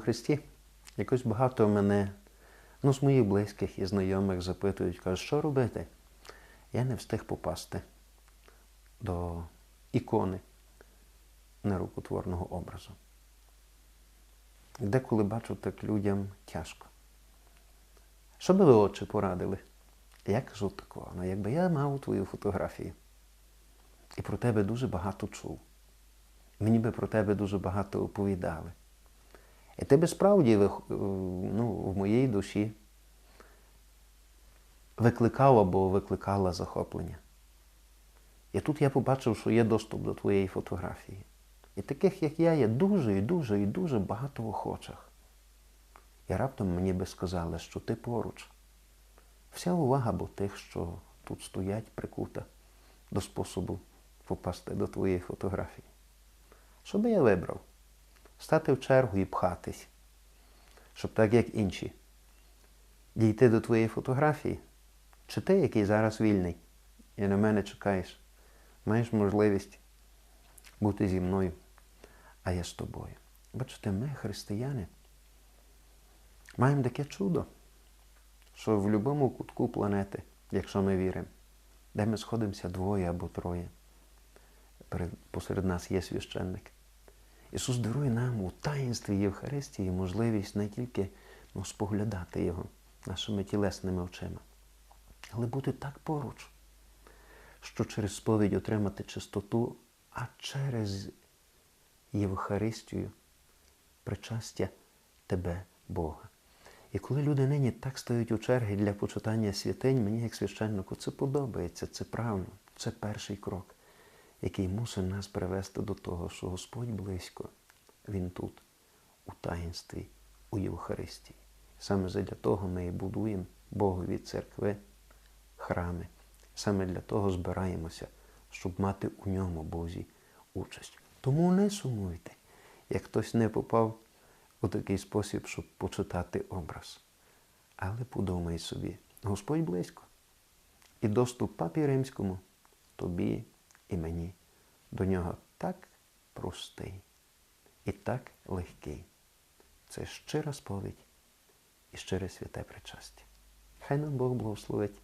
Христі, якось багато мене, ну, з моїх близьких і знайомих запитують, кажуть, що робити? Я не встиг попасти до ікони нерукотворного образу. Деколи бачу так людям тяжко. Що би ви отче порадили? Я кажу такого, ну якби я мав твою фотографію і про тебе дуже багато чув. Мені би про тебе дуже багато оповідали. І ти би справді е, ну, в моїй душі викликав або викликала захоплення. І тут я побачив, що є доступ до твоєї фотографії. І таких, як я, є дуже і дуже і дуже багато в охочих. І раптом мені би сказали, що ти поруч. Вся увага бо тих, що тут стоять прикута до способу попасти до твоєї фотографії. Що би я вибрав? Стати в чергу і пхатись, щоб так як інші. Дійти до твоєї фотографії. Чи ти, який зараз вільний, і на мене чекаєш, маєш можливість бути зі мною, а я з тобою. Бачите, ми, християни, маємо таке чудо, що в будь-якому кутку планети, якщо ми віримо, де ми сходимося двоє або троє, посеред нас є священник. Ісус дарує нам у таїнстві Євхаристії можливість не тільки ну, споглядати Його нашими тілесними очима, але бути так поруч, що через сповідь отримати чистоту, а через Євхаристію причастя тебе, Бога. І коли люди нині так стають у черги для почитання святинь, мені як священнику це подобається, це правильно, це перший крок, який мусить нас привести до того, що Господь близько, Він тут, у таїнстві, у Євхаристії. Саме для того ми і будуємо Богові церкви, храми. Саме для того збираємося, щоб мати у ньому Божі участь. Тому не сумуйте, як хтось не попав у такий спосіб, щоб почитати образ. Але подумай собі, Господь близько. І доступ папі римському, тобі і мені, до нього так простий і так легкий. Це щира сповідь і щире святе причастя. Хай нам Бог благословить